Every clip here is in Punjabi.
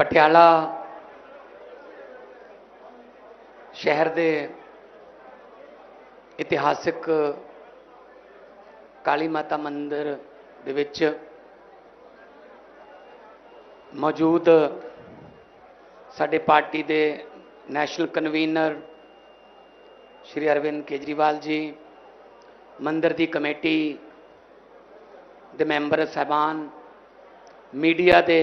ਪਟਿਆਲਾ ਸ਼ਹਿਰ ਦੇ ਇਤਿਹਾਸਿਕ ਕਾਲੀ ਮਾਤਾ ਮੰਦਿਰ ਦੇ ਵਿੱਚ ਮੌਜੂਦ ਸਾਡੇ ਪਾਰਟੀ ਦੇ ਨੈਸ਼ਨਲ ਕਨਵੀਨਰ ਸ਼੍ਰੀ ਅਰਵਿੰਦ ਕੇਜਰੀਵਾਲ ਜੀ, ਮੰਦਰ ਦੀ ਕਮੇਟੀ ਦੇ ਮੈਂਬਰ ਸਹਿਬਾਨ, ਮੀਡੀਆ ਦੇ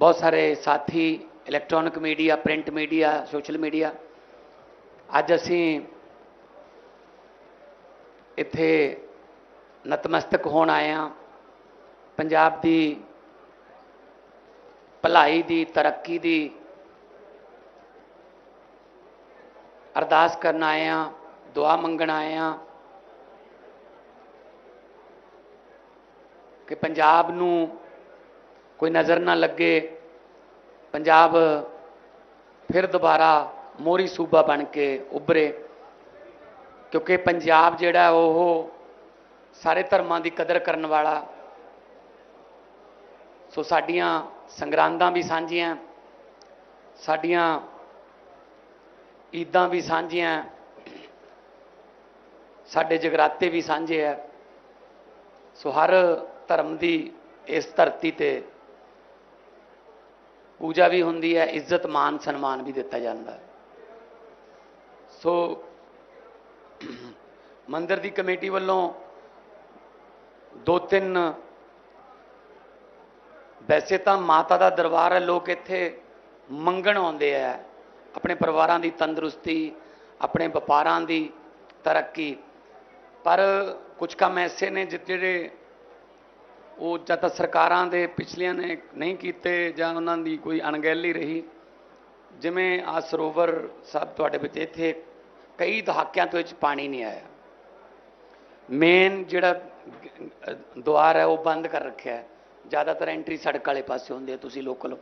ਬਹੁਤ ਸਾਰੇ ਸਾਥੀ electronic media print media social media ਅੱਜ ਅਸੀਂ ਇੱਥੇ ਨਤਮਸਤਕ ਹੋਣ ਆਏ ਹਾਂ। ਪੰਜਾਬ ਦੀ ਭਲਾਈ ਦੀ, ਤਰੱਕੀ ਦੀ ਅਰਦਾਸ ਕਰਨ ਆਏ ਹਾਂ, ਦੁਆ ਮੰਗਣ ਆਏ ਹਾਂ ਕਿ ਪੰਜਾਬ ਨੂੰ ਕੋਈ ਨਜ਼ਰ ਨਾ ਲੱਗੇ, ਪੰਜਾਬ ਫਿਰ ਦੁਬਾਰਾ ਮੋਰੀ ਸੂਬਾ ਬਣ ਕੇ ਉੱਭਰੇ, ਕਿਉਂਕਿ ਪੰਜਾਬ ਜਿਹੜਾ ਉਹ ਸਾਰੇ ਧਰਮਾਂ ਦੀ ਕਦਰ ਕਰਨ ਵਾਲਾ, ਸੋ ਸਾਡੀਆਂ ਸੰਗਰਾਂਦਾਂ ਵੀ ਸਾਂਝੀਆਂ, ਸਾਡੀਆਂ ਈਦਾਂ ਵੀ ਸਾਂਝੀਆਂ, ਸਾਡੇ ਜਗਰਾਤੇ ਵੀ ਸਾਂਝੇ ਆ, ਸੋ ਹਰ ਧਰਮ ਦੀ ਇਸ ਧਰਤੀ ਤੇ ਪੂਜਾ ਵੀ ਹੁੰਦੀ ਹੈ, ਇੱਜ਼ਤ, ਮਾਨ, ਸਨਮਾਨ ਵੀ ਦਿੱਤਾ ਜਾਂਦਾ ਹੈ। ਸੋ ਮੰਦਿਰ ਦੀ ਕਮੇਟੀ ਵੱਲੋਂ ਦੋ ਤਿੰਨ ਵੈਸੇ ਤਾਂ ਮਾਤਾ ਦਾ ਦਰਬਾਰ ਹੈ, ਲੋਕ ਇੱਥੇ ਮੰਗਣ ਆਉਂਦੇ ਆ। ਆਪਣੇ ਪਰਿਵਾਰਾਂ ਦੀ ਤੰਦਰੁਸਤੀ, ਆਪਣੇ ਵਪਾਰਾਂ ਦੀ ਤਰੱਕੀ। ਪਰ ਕੁਝ ਕੰਮ ਐਸੇ ਨੇ ਜਿਹੜੇ ਉਹ ਜਾਂ ਤਾਂ ਸਰਕਾਰਾਂ ਦੇ ਪਿਛਲੀਆਂ ਨੇ ਨਹੀਂ ਕੀਤੇ ਜਾਂ ਉਹਨਾਂ ਦੀ ਕੋਈ ਅਣਗਹਿਲੀ ਰਹੀ। ਜਿਵੇਂ ਆ ਸਰੋਵਰ ਸਾਹਿਬ ਤੁਹਾਡੇ ਵਿੱਚ, ਇੱਥੇ ਕਈ ਦਹਾਕਿਆਂ ਤੋਂ ਵਿੱਚ ਪਾਣੀ ਨਹੀਂ ਆਇਆ। ਮੇਨ ਜਿਹੜਾ ਦੁਆਰ ਹੈ, ਉਹ ਬੰਦ ਕਰ ਰੱਖਿਆ ਹੈ। ਜ਼ਿਆਦਾਤਰ ਐਂਟਰੀ ਸੜਕ ਵਾਲੇ ਪਾਸੇ ਹੁੰਦੀ ਹੈ ਤੁਸੀਂ ਲੋਕਲ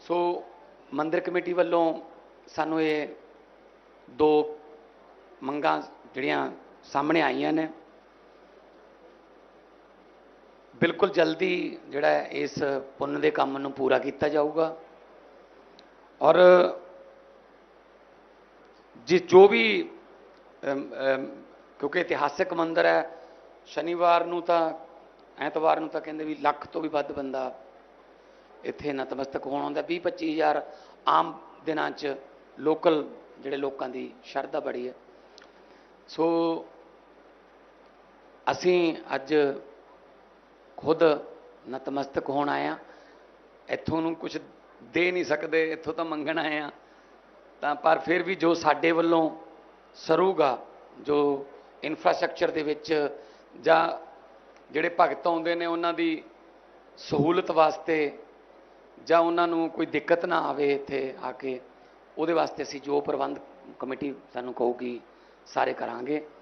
ਸੋ ਮੰਦਿਰ ਕਮੇਟੀ ਵੱਲੋਂ ਸਾਨੂੰ ਇਹ ਦੋ ਮੰਗਾਂ ਜਿਹੜੀਆਂ ਸਾਹਮਣੇ ਆਈਆਂ ਨੇ। ਬਿਲਕੁਲ ਜਲਦੀ ਜਿਹੜਾ ਇਸ ਪੁੰਨ ਦੇ ਕੰਮ ਨੂੰ ਪੂਰਾ ਕੀਤਾ ਜਾਊਗਾ। ਔਰ ਜਿਸ ਜੋ ਵੀ ਕਿਉਂਕਿ ਇਤਿਹਾਸਿਕ ਮੰਦਿਰ ਹੈ, ਸ਼ਨੀਵਾਰ ਨੂੰ ਤਾਂ, ਐਤਵਾਰ ਨੂੰ ਤਾਂ ਕਹਿੰਦੇ ਵੀ ਲੱਖ ਤੋਂ ਵੀ ਵੱਧ ਬੰਦਾ ਇੱਥੇ ਨਤਮਸਤਕ ਹੋਣ ਆਉਂਦਾ। 20 25000 ਆਮ ਦਿਨਾਂ 'ਚ ਲੋਕਲ ਜਿਹੜੇ ਲੋਕਾਂ ਦੀ ਸ਼ਰਧਾ ਬੜੀ ਹੈ। ਸੋ ਅਸੀਂ ਅੱਜ ਖੁਦ ਨਤਮਸਤਕ ਹੋਣ ਆਇਆ ਇੱਥੋਂ ਨੂੰ ਕੁਝ ਦੇ ਨਹੀਂ ਸਕਦੇ, ਇੱਥੋਂ ਤਾਂ ਮੰਗਣ ਆਏ ਹਾਂ ਤਾਂ ਪਰ ਫਿਰ ਵੀ ਜੋ ਸਾਡੇ ਵੱਲੋਂ ਸਰੂਗਾ, ਜੋ ਇਨਫਰਾਸਟ੍ਰਕਚਰ ਦੇ ਵਿੱਚ ਜਾਂ ਜਿਹੜੇ ਭਗਤ ਆਉਂਦੇ ਨੇ, ਉਹਨਾਂ ਦੀ ਸਹੂਲਤ ਵਾਸਤੇ ਜਾਂ ਉਹਨਾਂ ਨੂੰ ਕੋਈ ਦਿੱਕਤ ਨਾ ਆਵੇ ਇੱਥੇ ਆ ਕੇ, ਉਹਦੇ ਵਾਸਤੇ ਅਸੀਂ ਜੋ ਪ੍ਰਬੰਧ ਕਮੇਟੀ ਸਾਨੂੰ ਕਹੂਗੀ, ਸਾਰੇ ਕਰਾਂਗੇ।